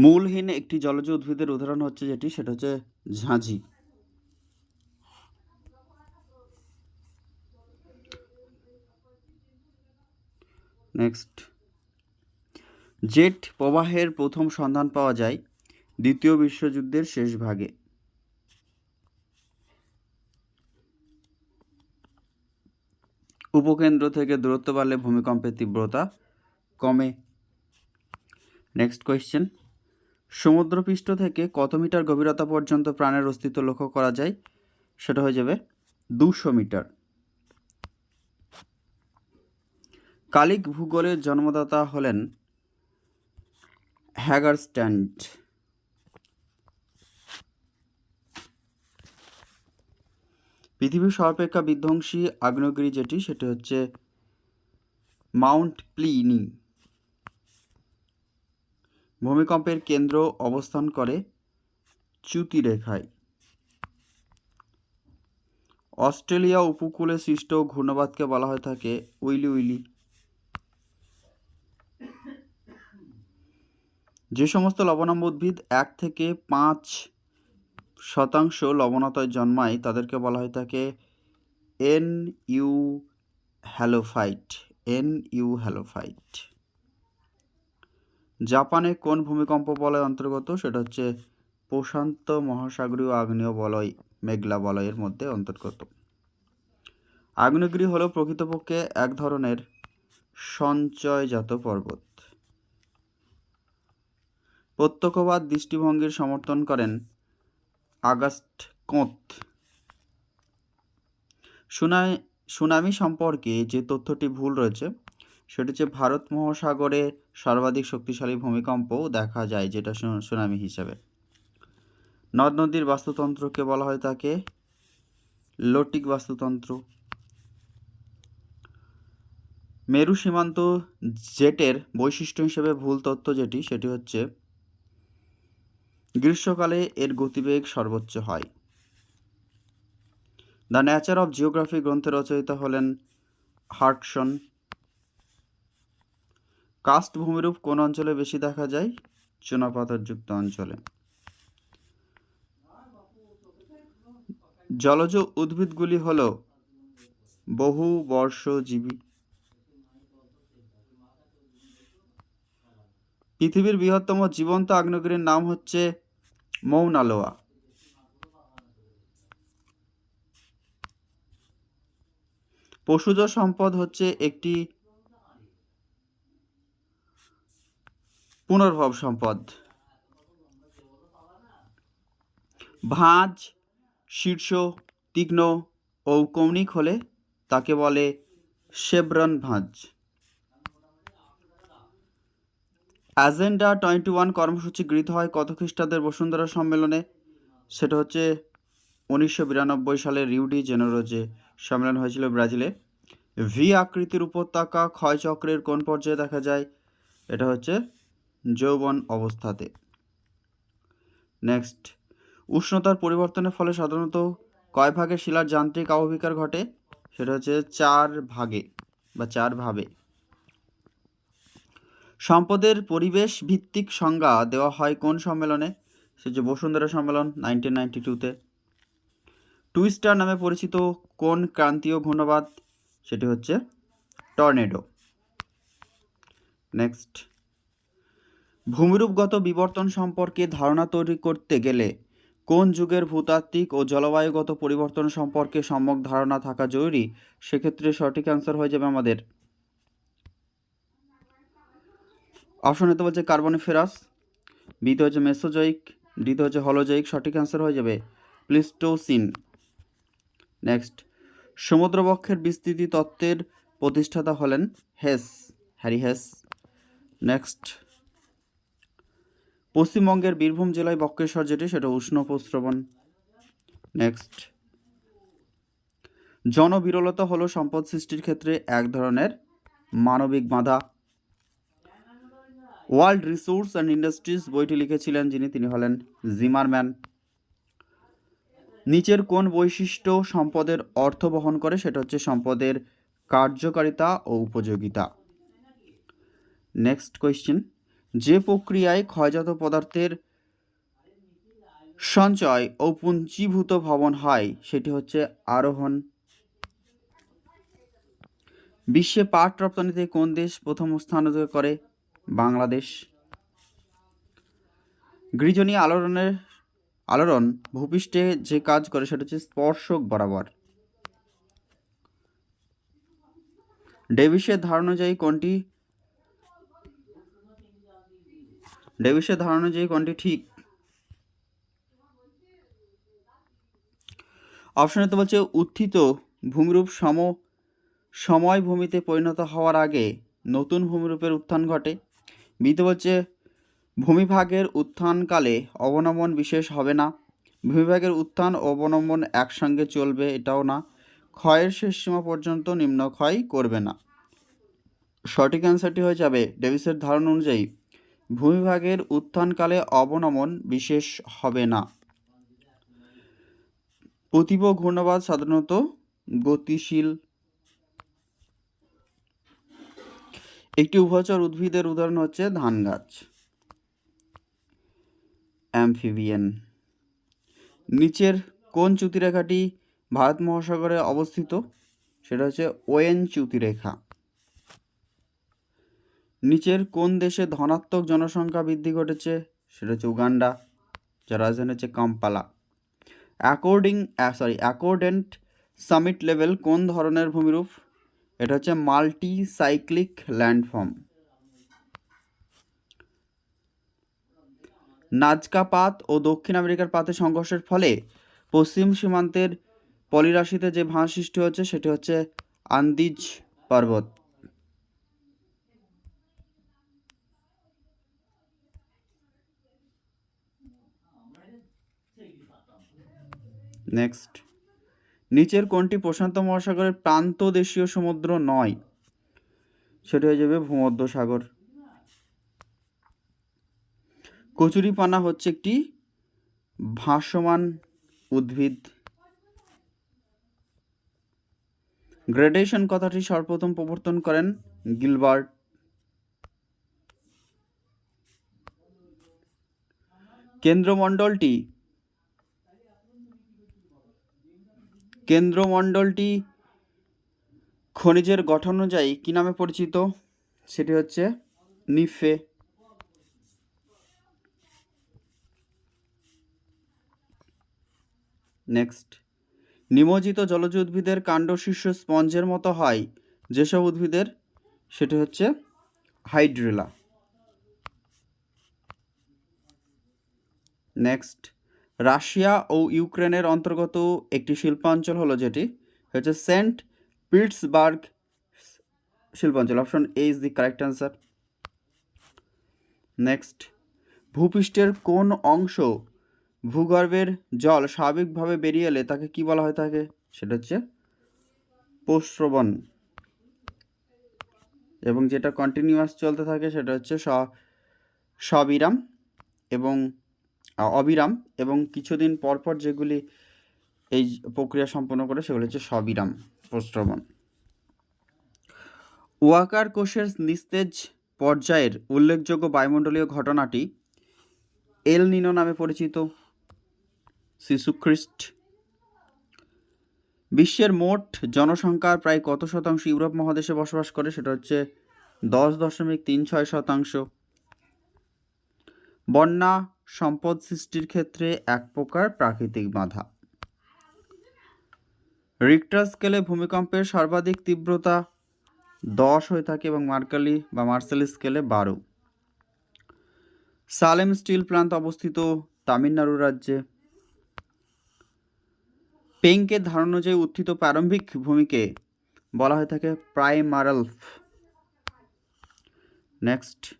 মূলহীন একটি জলজ উদ্ভিদের উদাহরণ হচ্ছে যেটি, সেটা হচ্ছে ঝাঁঝি। নেক্সট। জেট প্রবাহের প্রথম সন্ধান পাওয়া যায় দ্বিতীয় বিশ্বযুদ্ধের শেষ ভাগে। উপকেন্দ্র থেকে দূরত্ব বাড়লে ভূমিকম্পের তীব্রতা কমে। Next question. সমুদ্রপৃষ্ঠ থেকে কত মিটার গভীরতা পর্যন্ত প্রাণের অস্তিত্ব লক্ষ্য করা যায়? সেটা হয়ে যাবে দুশো মিটার। কালিক ভূগোলের জন্মদাতা হলেন হ্যাগারস্ট্যান্ড পৃথিবীর সর্বাপেক্ষা বিধ্বংসী আগ্নেয়গিরি যেটি, সেটি হচ্ছে মাউন্ট প্লিনি ভূমিকম্পের কেন্দ্র অবস্থান করে চ্যুতি রেখায় অস্ট্রেলিয়া উপকূলে সৃষ্ট ঘূর্ণবাদকে বলা হয়ে থাকে উইলি উইলি যে সমস্ত লবণাম্ব উদ্ভিদ এক থেকে পাঁচ শতাংশ লবণতায় জন্মায়, তাদেরকে বলা হয়ে থাকে N U halophyte, N U halophyte. জাপানে কোন ভূমিকম্প বলয় অন্তর্গত? সেটা হচ্ছে প্রশান্ত মহাসাগরীয় আগ্নেয় বলয়, মেঘলা বলয়ের মধ্যে অন্তর্গত। আগ্নেয়গিরি হলো প্রকৃতপক্ষে এক ধরনের সঞ্চয়জাত পর্বত। প্রত্যক্ষবাদ দৃষ্টিভঙ্গির সমর্থন করেন আগস্ট কোঁত। সুনামি সুনামি সম্পর্কে যে তথ্যটি ভুল রয়েছে সেটি হচ্ছে ভারত মহাসাগরে সর্বাধিক শক্তিশালী ভূমিকম্পও দেখা যায়, যেটা সুনামি হিসাবে। নদ নদীর বাস্তুতন্ত্রকে বলা হয় তাকে লটিক বাস্তুতন্ত্র। মেরু সীমান্ত জেটের বৈশিষ্ট্য হিসেবে ভুল তত্ত্ব যেটি, সেটি হচ্ছে গ্রীষ্মকালে এর গতিবেগ সর্বোচ্চ হয়। দ্য নেচার অফ জিওগ্রাফি গ্রন্থের রচয়িতা হলেন হার্টসন। কাস্ট ভূমিরূপ কোন অঞ্চলে বেশি দেখা যায়? চুনাপাথরযুক্ত অঞ্চলে। জলজ উদ্ভিদগুলি হল বহু বর্ষজীবী। পৃথিবীর বৃহত্তম জীবন্ত আগ্নেয়গিরির নাম হচ্ছে মৌনা লোয়া পশুজ সম্পদ হচ্ছে একটি পুনর্ভব সম্পদ। ভাঁজ, শীর্ষ, তীক্ষ্ণ ও কৌণিক হলে তাকে বলে শেব্রন ভাঁজ। অ্যাজেন্ডা টোয়েন্টি ওয়ান কর্মসূচি গৃহীত হয় কত খ্রিস্টাব্দের বসুন্ধরা সম্মেলনে? সেটা হচ্ছে উনিশশো বিরানব্বই সালে রিউডি জেনেরোজে সম্মেলন হয়েছিল ব্রাজিলে। ভি আকৃতির উপত্যকা ক্ষয়চক্রের কোন পর্যায়ে দেখা যায়? এটা হচ্ছে যৌবন অবস্থাতে। নেক্সট উষ্ণতার পরিবর্তনের ফলে সাধারণত কয় ভাগে শিলার যান্ত্রিক আবহবিকার ঘটে? সেটা হচ্ছে চার ভাগে বা চার ভাবে। সম্পদের পরিবেশ ভিত্তিক সংজ্ঞা দেওয়া হয় কোন সম্মেলনে? সে যে বসুন্ধরা সম্মেলন নাইনটিন নাইনটি টুতে টুইস্টার নামে পরিচিত কোন ক্রান্তীয় ঘূর্ণবাদ? সেটি হচ্ছে টর্নেডো। নেক্সট ভূমিরূপগত বিবর্তন সম্পর্কে ধারণা তৈরি করতে গেলে কোন যুগের ভূতাত্ত্বিক ও জলবায়ুগত পরিবর্তন সম্পর্কে সম্যক ধারণা থাকা জরুরি, সেক্ষেত্রে সঠিক অ্যান্সার হয়ে যাবে আমাদের। অপশন এতে বলছে কার্বনিফেরাস বিতে হচ্ছে মেসোজয়িক ডিতে হচ্ছে হলোজয়িক সঠিক অ্যান্সার হয়ে যাবে প্লিস্টোসিন। নেক্সট সমুদ্রবক্ষের বিস্তৃতি তত্ত্বের প্রতিষ্ঠাতা হলেন হেস, হ্যারি হেস। নেক্সট পশ্চিমবঙ্গের বীরভূম জেলায় বক্রেশ্বর যেটি, সেটা উষ্ণ প্রস্রবণ নেক্সট জনবিরলতা হলো সম্পদ সৃষ্টির ক্ষেত্রে এক ধরনের মানবিক বাধা। ওয়ার্ল্ড রিসোর্স অ্যান্ড ইন্ডাস্ট্রিজ বইটি লিখেছিলেন যিনি, তিনি হলেন জিমারম্যান। নিচের কোন বৈশিষ্ট্য সম্পদের অর্থ বহন করে, সেটা হচ্ছে সম্পদের কার্যকারিতা ও উপযোগিতা। নেক্সট কোয়েশ্চেন যে প্রক্রিয়ায় ক্ষয়জাত পদার্থের সঞ্চয় ও পুঞ্জীভূত ভবন হয়, সেটি হচ্ছে আরোহণ। বিশ্বে পাট রপ্তানিতে কোন দেশ প্রথম স্থান অধিকার করে? বাংলাদেশ। গৃজনী আলোড়নের আলোড়ন ভূপৃষ্ঠে যে কাজ করে, সেটা হচ্ছে স্পর্শক বরাবর। ডেভিসের ধারণা অনুযায়ী কোনটি ডেভিসের ধারণা অনুযায়ী কোনটি ঠিক। অপশনে তো বলছে, উত্থিত ভূমিরূপ সম, সময় ভূমিতে পরিণত হওয়ার আগে নতুন ভূমিরূপের উত্থান ঘটে। বিতে বলছে, ভূমিভাগের উত্থানকালে অবনমন বিশেষ হবে না। ভূমিভাগের উত্থান ও অবনমন একসঙ্গে চলবে এটাও না। ক্ষয়ের শেষ সীমা পর্যন্ত নিম্ন ক্ষয় করবে না। সঠিক অ্যান্সারটি হয়ে যাবে ডেভিসের ধারণা অনুযায়ী। ভূমিভাগের উত্থানকালে অবনমন বিশেষ হবে না। প্রতিভ ঘূর্ণবাদ সাধারণত গতিশীল। একটি উভচর উদ্ভিদের উদাহরণ হচ্ছে ধান গাছ। অ্যাম্ফিবিয়ান। নিচের কোন চ্যুতিরেখাটি ভারত মহাসাগরে অবস্থিত? সেটা হচ্ছে ওয়েন চ্যুতিরেখা নিচের কোন দেশে ধনাত্মক জনসংখ্যা বৃদ্ধি ঘটেছে? সেটা হচ্ছে উগান্ডা, যার রাজধানী হচ্ছে Kampala. According sorry accordant summit level কোন ধরনের ভূমিরূপ? এটা হচ্ছে মাল্টি সাইক্লিক ল্যান্ডফর্ম নাজকা পাত ও দক্ষিণ আমেরিকার পাতে সংঘর্ষের ফলে পশ্চিম সীমান্তের পলিরাশিতে যে ভাঁজ সৃষ্টি হচ্ছে, সেটি হচ্ছে আন্দিজ পর্বত। নেক্সট। নিচের কোনটি প্রশান্ত মহাসাগরের প্রান্ত দেশীয় সমুদ্র নয়। সেটা হয়ে যাবে ভূমধ্য সাগর কচুরিপানা হচ্ছে একটি ভাসমান উদ্ভিদ। গ্রেডেশন কথাটি সর্বপ্রথম প্রবর্তন করেন গিলবার্ট। কেন্দ্রমণ্ডলটি কেন্দ্রমণ্ডলটি খনিজের গঠন অনুযায়ী কী নামে পরিচিত? সেটি হচ্ছে নিফে। নেক্সট। নিমজ্জিত জলজ উদ্ভিদের কাণ্ড শীর্ষ স্পঞ্জের মতো হয়। যেসব উদ্ভিদের? সেটি হচ্ছে হাইড্রেলা। নেক্সট। রাশিয়া ও ইউক্রেনের অন্তর্গত একটি শিল্পাঞ্চল হলো যেটি হচ্ছে সেন্ট পিটসবার্গ শিল্পাঞ্চল। Option A is the correct answer next ভূপৃষ্ঠের কোন অংশ ভূগর্ভের জল স্বাভাবিকভাবে বেরিয়ে এলে তাকে কি বলা হয়ে থাকে সেটা হচ্ছে প্রস্রবণ। এবং যেটা কন্টিনিউয়াস চলতে থাকে সেটা হচ্ছে স সবিরাম এবং অবিরাম এবং কিছুদিন পর পর যেগুলি এই প্রক্রিয়া সম্পন্ন করে সেগুলি হচ্ছে সবিরাম প্রস্রবণ ওয়াকার কোষের নিস্তেজ পর্যায়ের উল্লেখযোগ্য বায়ুমণ্ডলীয় ঘটনাটি এল নিনো নামে পরিচিত শিশুখ্রিস্ট বিশ্বের মোট জনসংখ্যার প্রায় কত শতাংশ ইউরোপ মহাদেশে বসবাস করে সেটা হচ্ছে দশ দশমিক তিন ছয় শতাংশ। বন্যা সম্পদ সৃষ্টির ক্ষেত্রে এক প্রকার প্রাকৃতিক বাধা। রিক্টার স্কেলে ভূমিকম্পের সর্বাধিক তীব্রতা দশ হয়ে থাকে এবং মার্কালি বা মার্শাল স্কেলে বারো। সালেম স্টিল প্লান্ট অবস্থিত তামিলনাড়ু রাজ্যে। পেঙ্কের ধারণা অনুযায়ী উত্থিত প্রারম্ভিক ভূমিকে বলা হয়ে থাকে প্রাইমারালফ। নেক্সট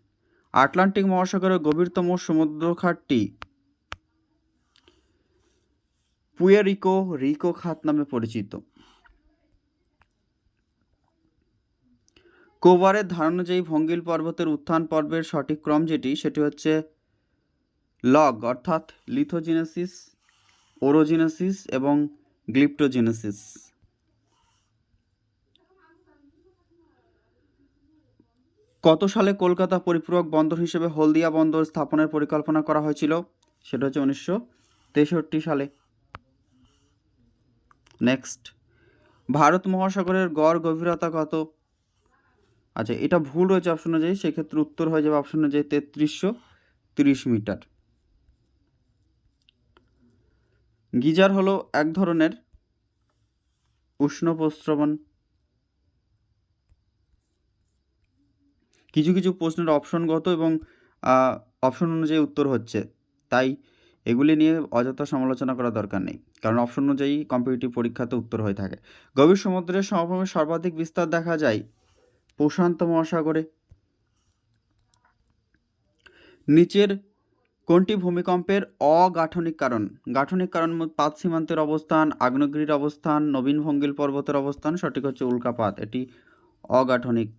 আটলান্টিক মহাসাগরের গভীরতম সমুদ্র খাতটি পুয়েরিকো রিকো খাত নামে পরিচিত। কোভারের ধারণা অনুযায়ী ভঙ্গিল পর্বতের উত্থান পর্বের সঠিক ক্রম যেটি, সেটি হচ্ছে লগ, অর্থাৎ লিথোজিনেসিস, ওরোজিনেসিস এবং গ্লিপ্টোজেনেসিস। কত সালে কলকাতা পরিপূরক বন্দর হিসেবে হলদিয়া বন্দর স্থাপনের পরিকল্পনা করা হয়েছিল? সেটা হচ্ছে উনিশশো তেষট্টি সালে। নেক্সট ভারত মহাসাগরের গড় গভীরতা কত? আচ্ছা এটা ভুল রয়েছে অপশন অনুযায়ী সেক্ষেত্রে উত্তর হয়ে যাবে অপশন অনুযায়ী তেত্রিশশো তিরিশ মিটার। গিজার হলো এক ধরনের উষ্ণ প্রস্রবণ। কিছু কিছু প্রশ্নের অপশনগত এবং অপশন অনুযায়ী উত্তর হচ্ছে। তাই এগুলি নিয়ে অযথা সমালোচনা করা দরকার নেই। কারণ অপশন অনুযায়ী কম্পিটিটিভ পরীক্ষাতে উত্তর হয়ে থাকে। গভীর সমুদ্রের সমভূমির সর্বাধিক বিস্তার দেখা যায় প্রশান্ত মহাসাগরে। নিচের কোনটি ভূমিকম্পের অগাঠনিক কারণ? গাঠনিক কারণ পাত সীমান্তের অবস্থান, আগ্নেয়গিরির অবস্থান, নবীন ভঙ্গিল পর্বতের অবস্থান, সঠিক হচ্ছে উল্কাপাত এটি অগাঠনিক।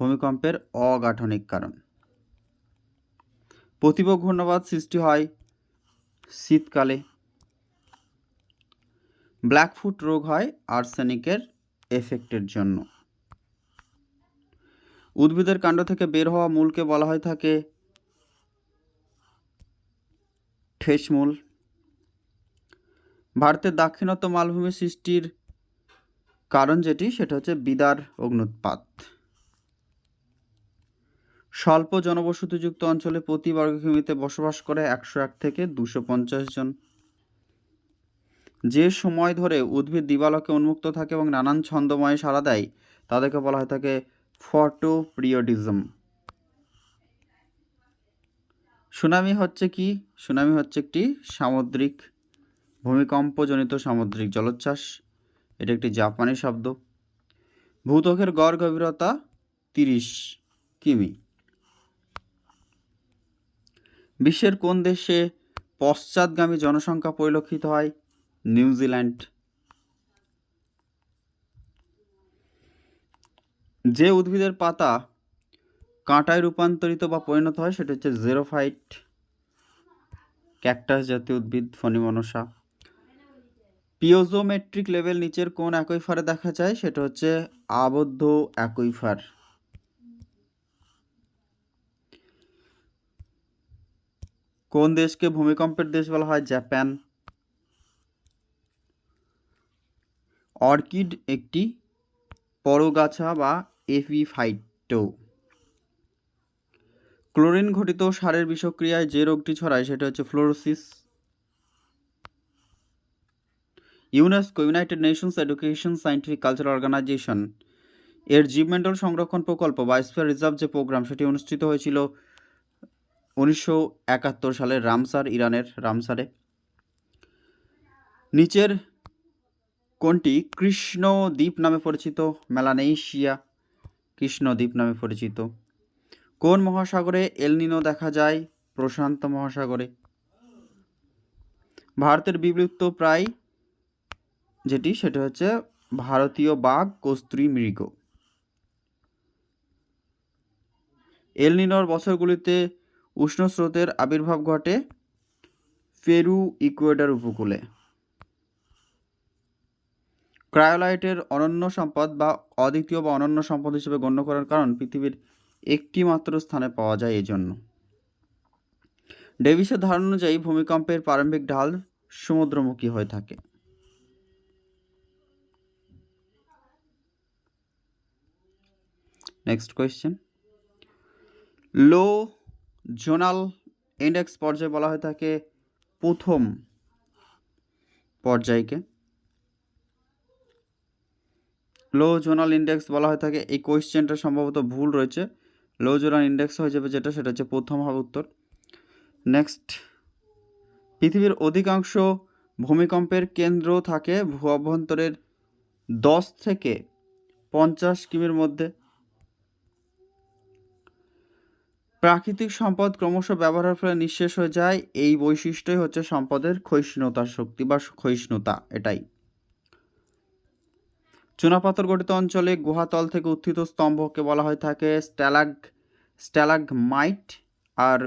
ভূমিকম্পের অগাঠনিক কারণ। প্রতিভ ঘূর্ণবাদ সৃষ্টি হয় শীতকালে। ব্ল্যাকফুট রোগ হয় আর্সেনিকের এফেক্টের জন্য। উদ্ভিদের কাণ্ড থেকে বের হওয়া মূলকে বলা হয় থাকে ঠেসমূল ভারতের দাক্ষিণাত্য মালভূমি সৃষ্টির কারণ যেটি, সেটা হচ্ছে বিদার অগ্নুৎপাত স্বল্প জনবসতিযুক্ত অঞ্চলে প্রতি বর্গ কিমিতে বসবাস করে একশো এক থেকে দুশো পঞ্চাশ জন। যে সময় ধরে উদ্ভিদ দিবালকে উন্মুক্ত থাকে এবং নানান ছন্দময় সাড়া দেয়, তাদেরকে বলা হয় থাকে ফটো পিরিয়ডিজম সুনামি হচ্ছে কি? সুনামি হচ্ছে একটি সামুদ্রিক ভূমিকম্পজনিত সামুদ্রিক জলোচ্ছ্বাস। এটা একটি জাপানি শব্দ। ভূতকের গড় গভীরতা তিরিশ কিমি। বিশ্বের কোন দেশে পশ্চাৎগামী জনসংখ্যা পরিলক্ষিত হয়? নিউজিল্যান্ড যে উদ্ভিদের পাতা কাঁটায় রূপান্তরিত বা পরিণত হয়, সেটা হচ্ছে জেরোফাইট ক্যাকটাস জাতীয় উদ্ভিদ ফণিমনসা পিওজোমেট্রিক লেভেল নিচের কোন অ্যাকুইফারে দেখা যায়, সেটা হচ্ছে আবদ্ধ অ্যাকুইফার। কোন দেশকে ভূমিকম্পের দেশ বলা হয়? জাপান। অর্কিড একটি পরগাছা বা এফি এপিফাইটো। ক্লোরিন ঘটিত সারের বিষক্রিয়ায় যে রোগটি ছড়ায় সেটা হচ্ছে fluorosis. UNESCO, United Nations Education Scientific Culture Organisation. এর জীবমণ্ডল সংরক্ষণ প্রকল্প বা স্পেয়ার রিজার্ভ যে প্রোগ্রাম, সেটি অনুষ্ঠিত হয়েছিল উনিশশো একাত্তর সালের রামসার ইরানের রামসারে। নিচের কোনটি কৃষ্ণ দ্বীপ নামে পরিচিত, মেলানেশিয়া কৃষ্ণ দ্বীপ নামে পরিচিত। কোন মহাসাগরে এলনিনো দেখা যায়? প্রশান্ত মহাসাগরে। ভারতের বিলুপ্ত প্রায় যেটি, সেটা হচ্ছে ভারতীয় বাঘ, কস্তুরী মৃগ। এলনিনোর বছরগুলিতে উষ্ণ স্রোতের আবির্ভাব ঘটে পেরু ইকুয়েডার উপকূলে। ক্রায়োলাইটের অনন্য সম্পদ বা অদ্বিতীয় বা অনন্য সম্পদ হিসেবে গণ্য করার কারণ পৃথিবীর একটি মাত্র স্থানে পাওয়া যায় এই জন্য ডেভিসের ধারণা অনুযায়ী ভূমিকম্পের প্রারম্ভিক ঢাল সমুদ্রমুখী হয়ে থাকে। Next question low zonal index পর্যায়ে বলা হয়ে থাকে প্রথম পর্যায়কে। লো জোনাল ইন্ডেক্স বলা হয়ে থাকে এই কোয়েশ্চেনটা সম্ভবত ভুল রয়েছে। লো জোনাল ইন্ডেক্স হয়ে যাবে যেটা, সেটা হচ্ছে প্রথম হবে উত্তর। নেক্সট, পৃথিবীর অধিকাংশ ভূমিকম্পের কেন্দ্র থাকে ভূ অভ্যন্তরের দশ থেকে পঞ্চাশ কিমির মধ্যে। প্রাকৃতিক সম্পদ ক্রমশ ব্যবহারের ফলে নিঃশেষ হয়ে যায়। এই বৈশিষ্ট্যই হচ্ছে সম্পদের ক্ষয়িষ্ণুতা শক্তি বা ক্ষয়িষ্ণুতা, এটাই। চুনাপাথর গঠিত অঞ্চলে গুহাতল থেকে উত্থিত স্তম্ভকে বলা হয় থাকে স্ট্যালাগ, স্ট্যালাগমাইট, আর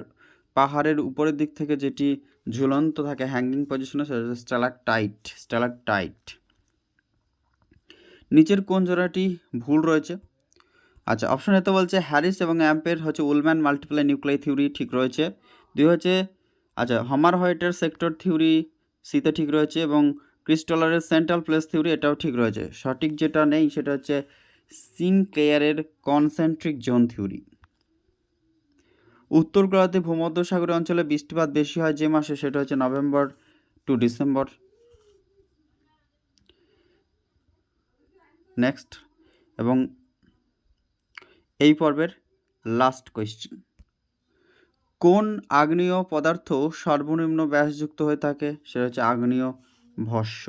পাহাড়ের উপরের দিক থেকে যেটি ঝুলন্ত থাকে হ্যাঙ্গিং পজিশনে সেটা হচ্ছে স্ট্যালাকটাইট স্ট্যালাকটাইট নিচের কোন জোড়াটি ভুল রয়েছে? আচ্ছা অপশন এতে বলছে হ্যারিস এবং অ্যাম্পের হচ্ছে উলম্যান মাল্টিপ্লাই নিউক্লিয়ার থিওরি ঠিক রয়েছে। দুই হচ্ছে আচ্ছা হমার হোয়াইটের সেক্টর থিওরি সিতে ঠিক রয়েছে এবং ক্রিস্টলারের সেন্ট্রাল প্লেস থিওরি এটাও ঠিক রয়েছে। সঠিক যেটা নেই সেটা হচ্ছে সিন ক্লেয়ারের কনসেন্ট্রিক জোন থিওরি উত্তর গোলার্ধে ভূমধ্যসাগরীয় অঞ্চলে বৃষ্টিপাত বেশি হয় যে মাসে, সেটা হচ্ছে নভেম্বর টু ডিসেম্বর নেক্সট এবং এই পর্বের লাস্ট কোয়েশ্চেন কোন আগ্নেয় পদার্থ সর্বনিম্ন ব্যাসযুক্ত হয়ে থাকে? সেটা হচ্ছে আগ্নেয় ভস্য।